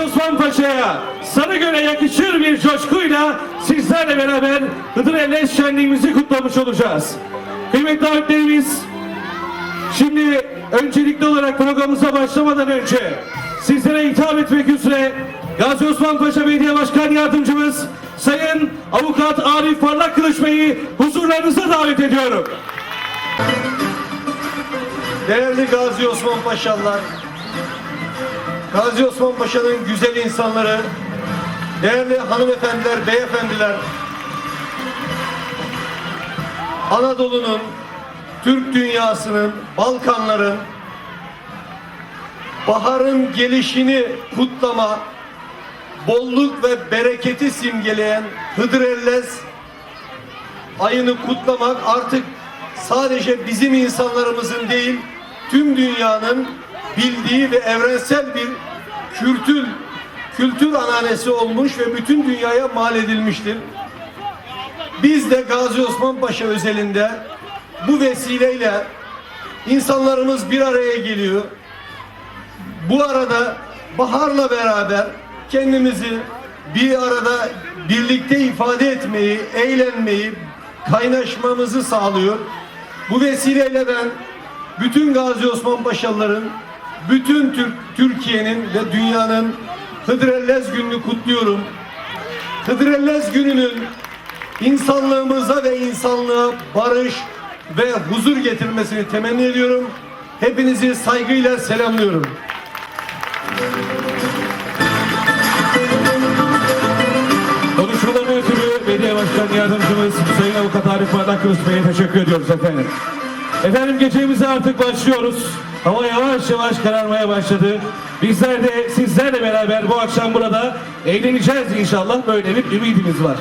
Gazi Osman Paşa'ya Sarıgöl'e yakışır bir coşkuyla sizlerle beraber Hıdır Ellez şenliğimizi kutlamış olacağız. Kıymetli davetlerimiz, şimdi öncelikli olarak programımıza başlamadan önce sizlere hitap etmek üzere Gazi Osman Paşa Belediye Başkan Yardımcımız Sayın Avukat Arif Parlak Kılıç Bey'i huzurlarınıza davet ediyorum. Değerli Gazi Osman Paşalılar, Gazi Osman Paşa'nın güzel insanları, değerli hanımefendiler, beyefendiler, Anadolu'nun, Türk dünyasının, Balkanların, baharın gelişini kutlama, bolluk ve bereketi simgeleyen Hıdrellez ayını kutlamak artık sadece bizim insanlarımızın değil, tüm dünyanın bildiği ve evrensel bir kültür kültür ananesi olmuş ve bütün dünyaya mal edilmiştir. Biz de Gazi Osman Paşa özelinde bu vesileyle insanlarımız bir araya geliyor. Bu arada baharla beraber kendimizi bir arada birlikte ifade etmeyi, eğlenmeyi, kaynaşmamızı sağlıyor. Bu vesileyle ben bütün Gazi Osman Paşalıların, bütün Türk, Türkiye'nin ve dünyanın Hıdrellez gününü kutluyorum. Hıdrellez gününün insanlığımıza ve insanlığa barış ve huzur getirmesini temenni ediyorum. Hepinizi saygıyla selamlıyorum. Konuşmalarına ötürü Belediye Başkan Yardımcımız Sayın Avukat Arif Parlak Kılıç Bey'e teşekkür ediyoruz efendim. Efendim gecemize artık başlıyoruz. Hava yavaş yavaş kararmaya başladı. Bizler de sizlerle beraber bu akşam burada eğleneceğiz inşallah. Böyle bir ümidimiz var.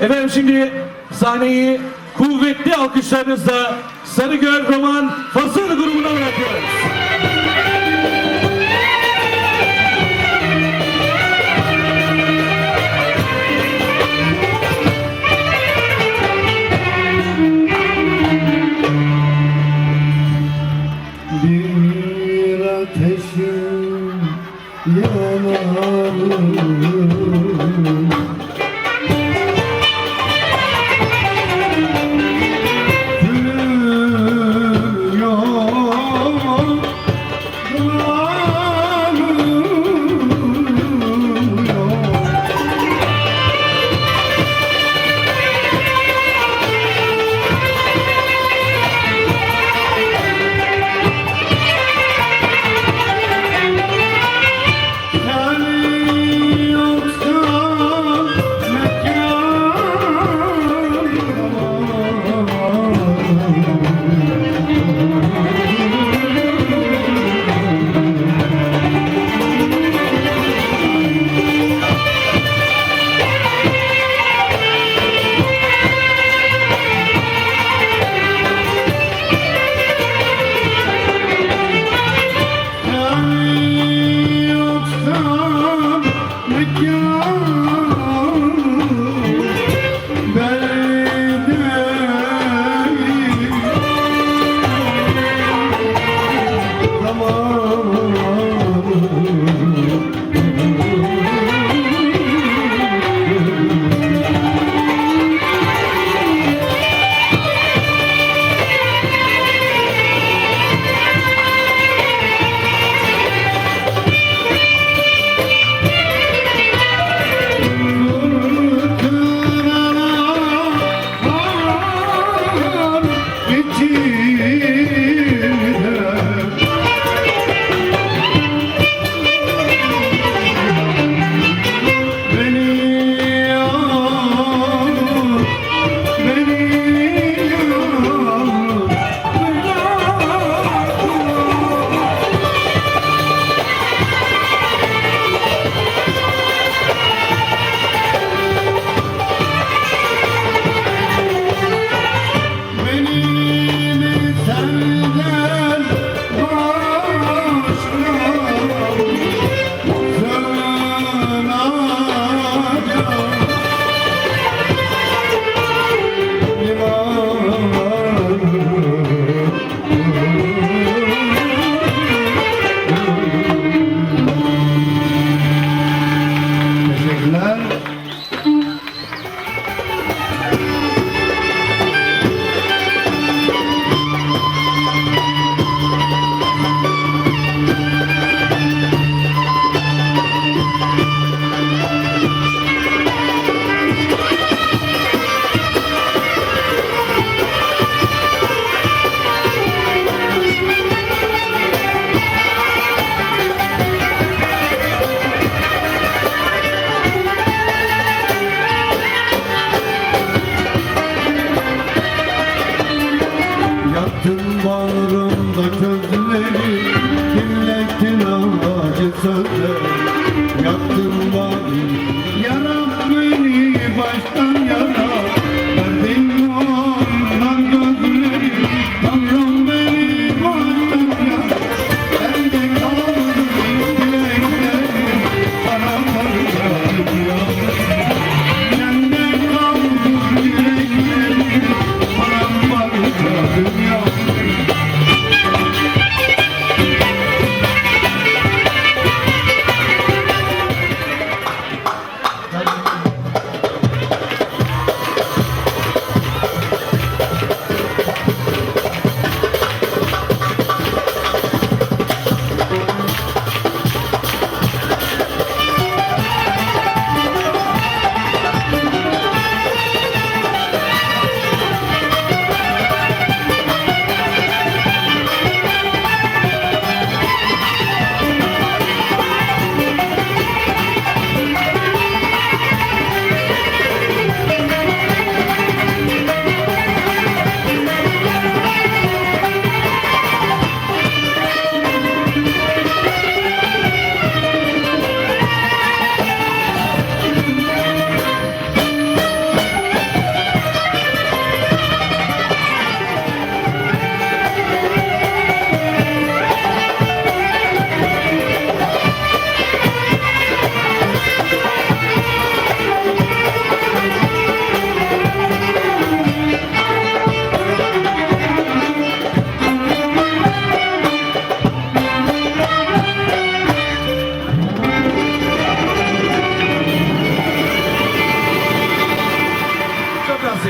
Efendim şimdi sahneyi kuvvetli alkışlarınızla Sarıgöl Roman Fasıl grubuna bırakıyoruz.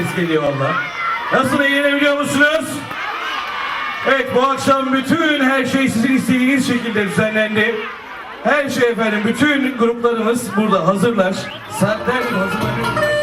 Ses geliyor valla. Nasıl eğlenebiliyor musunuz? Evet bu akşam bütün her şey sizin istediğiniz şekilde düzenlendi. Her şey efendim bütün gruplarımız burada hazırlar. Saatler hazırlanıyor.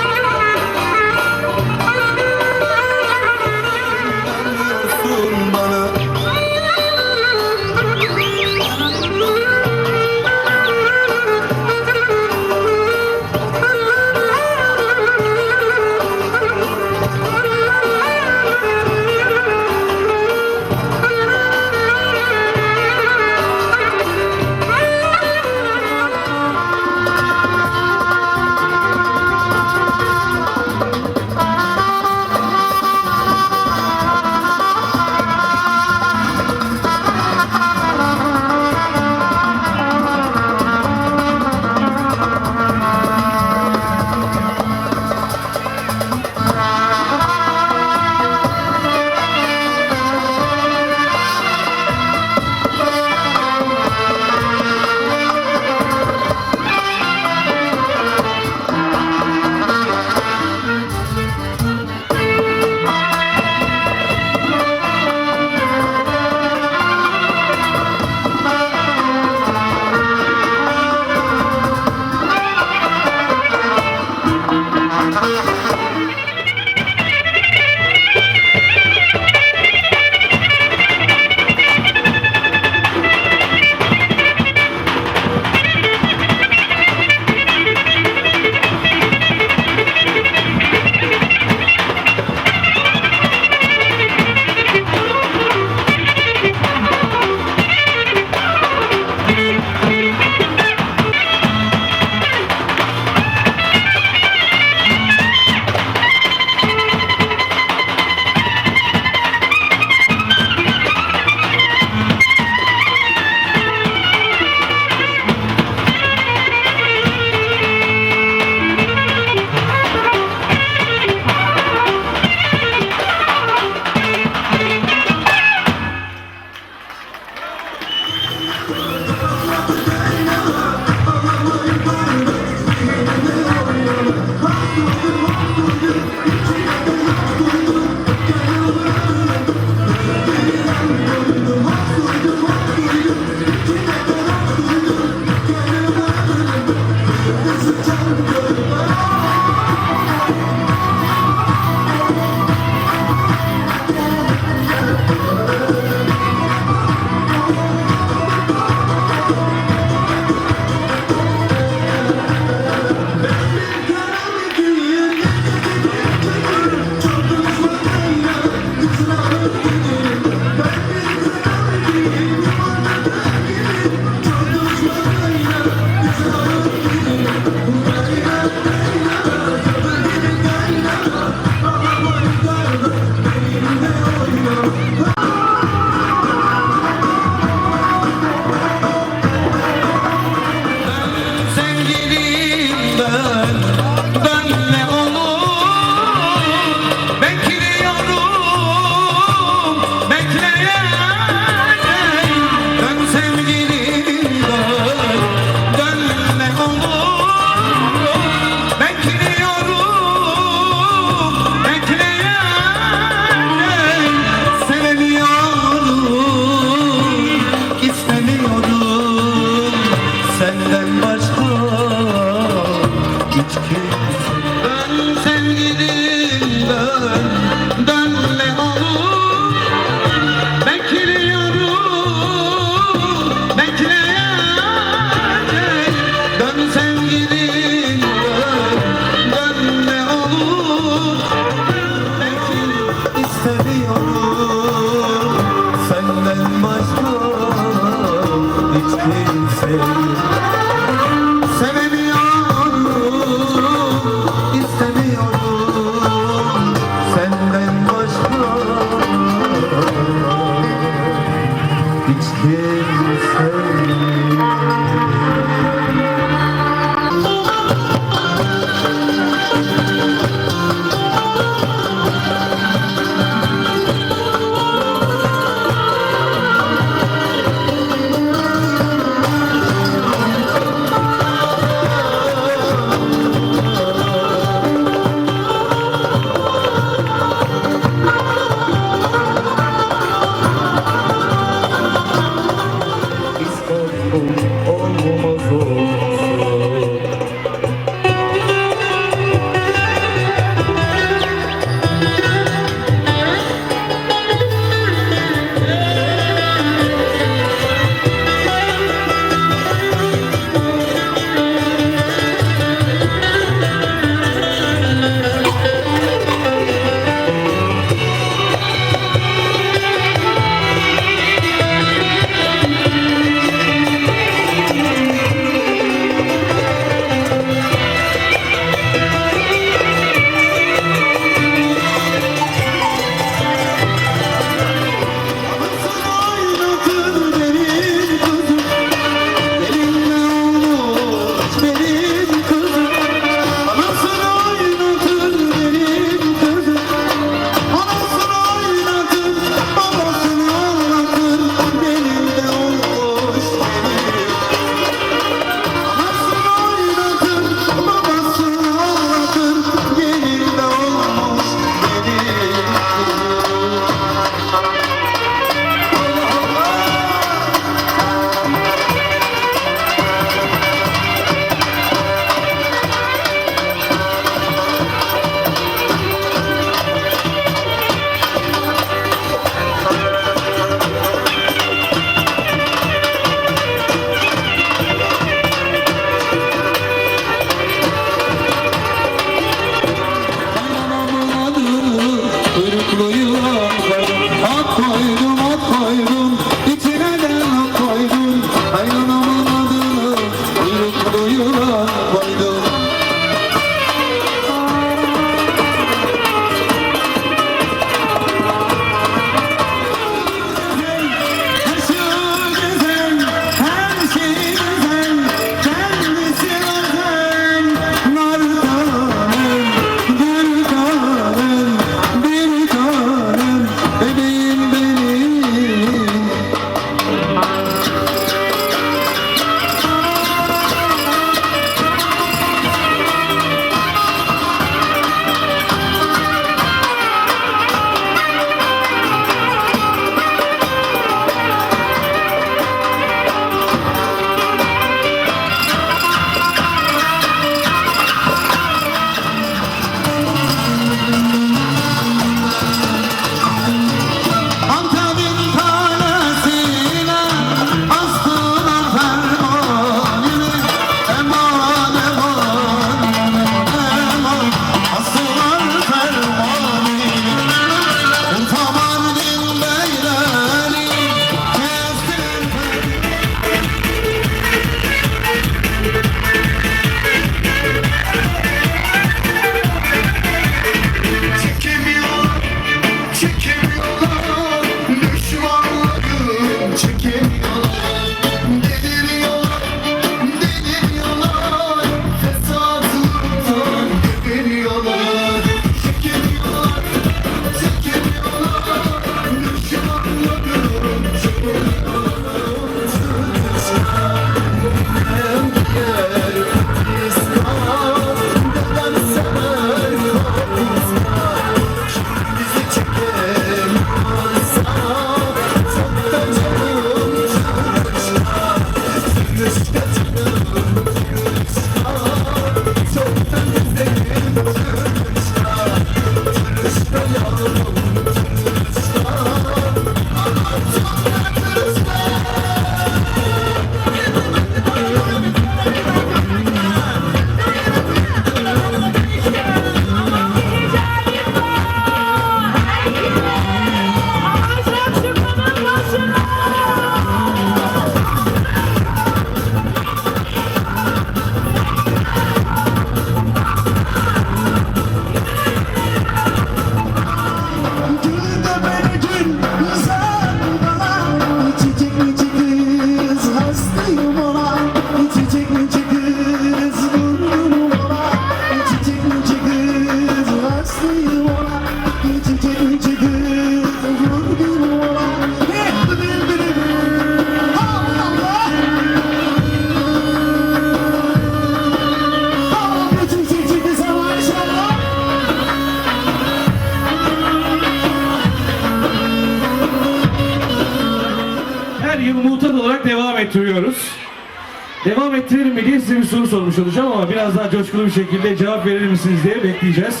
Sormuş olacağım ama biraz daha coşkulu bir şekilde cevap verir misiniz diye bekleyeceğiz.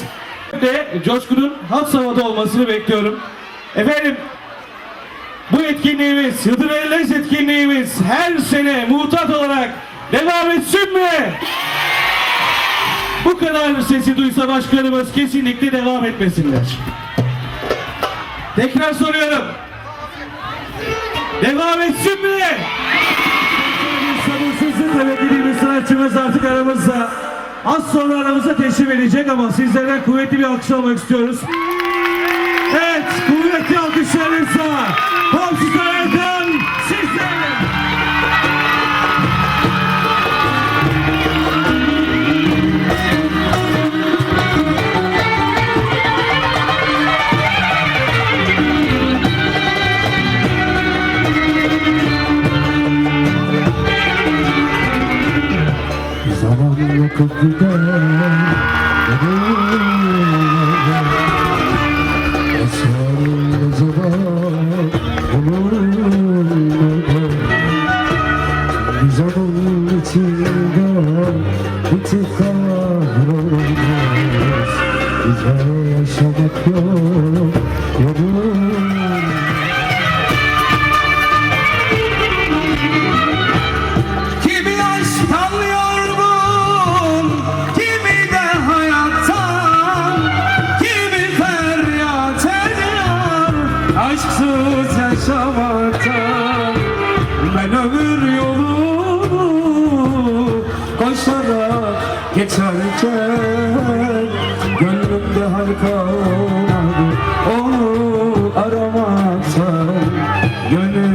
Ve coşkunun hat safhada olmasını bekliyorum. Efendim bu etkinliğimiz, Hıdır Ellez etkinliğimiz her sene muhtat olarak devam etsin mi? Bu kadar sesi duysa başkanımız kesinlikle devam etmesinler. Tekrar soruyorum. Devam etsin mi? Sabırsızlıkla beklediğimiz sanatçımız artık aramızda. Az sonra aramıza teşrif edecek ama sizlerden kuvvetli bir alkış almak istiyoruz. Evet, kuvvetli alkışlarınızla Komşu Saray'dan Yakıp gider Gönül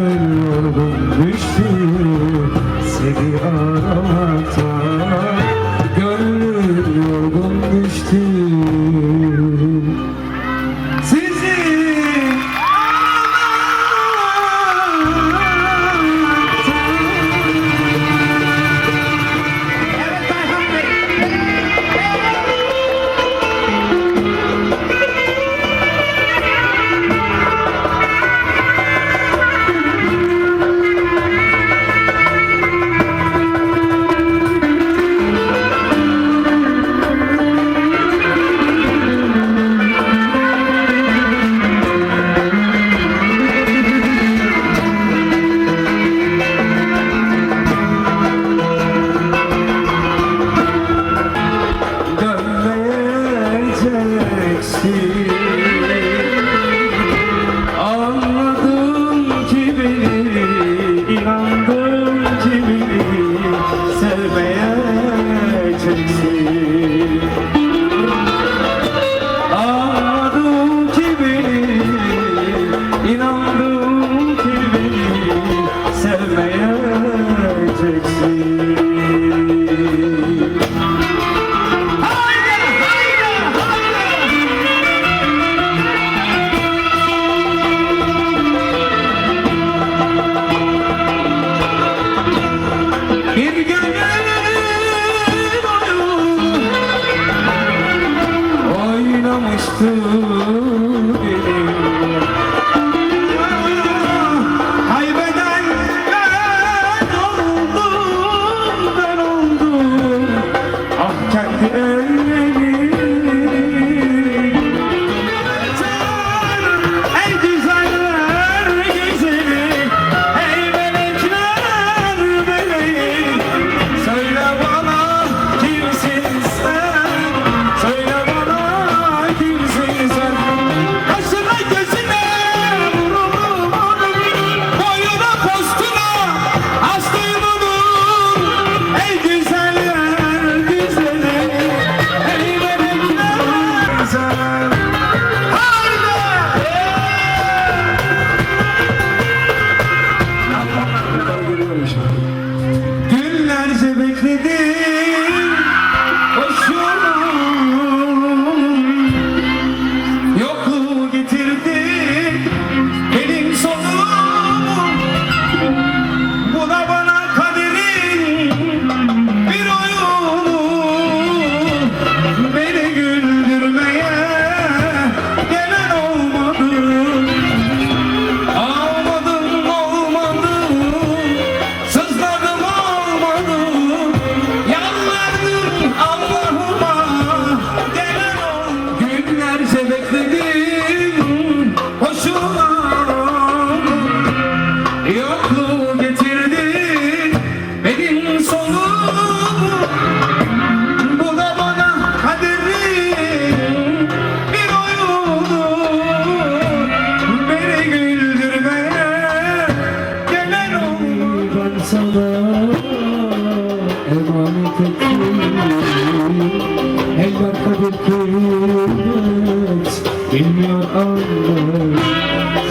kıymet Bilmiyor anne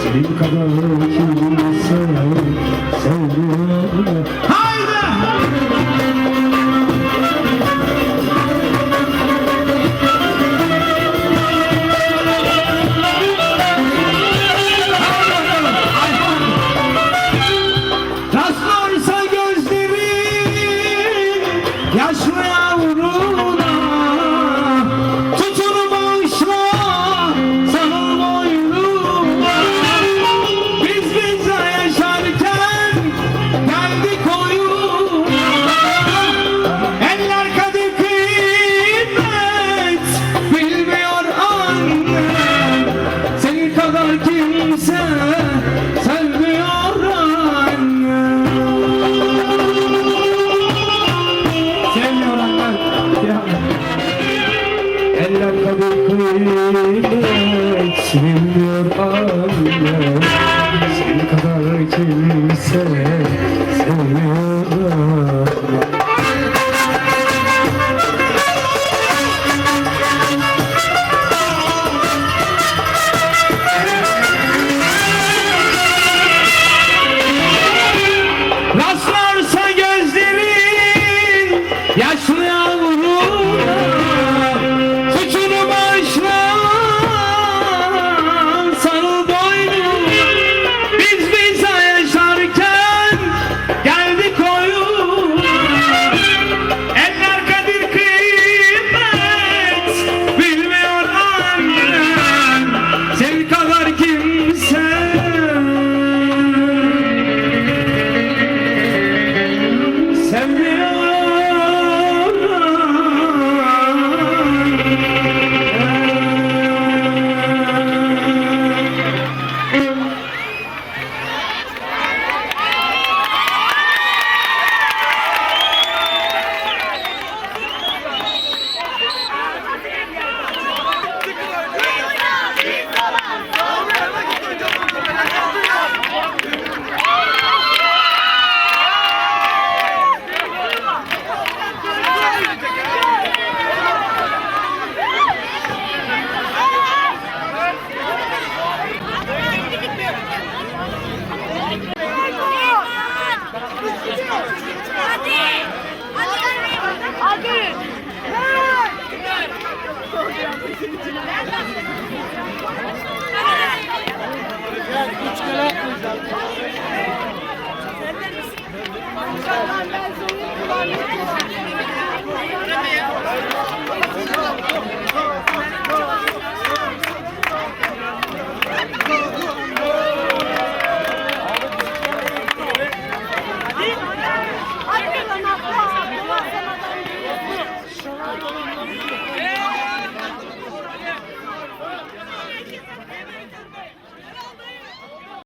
Senin kadar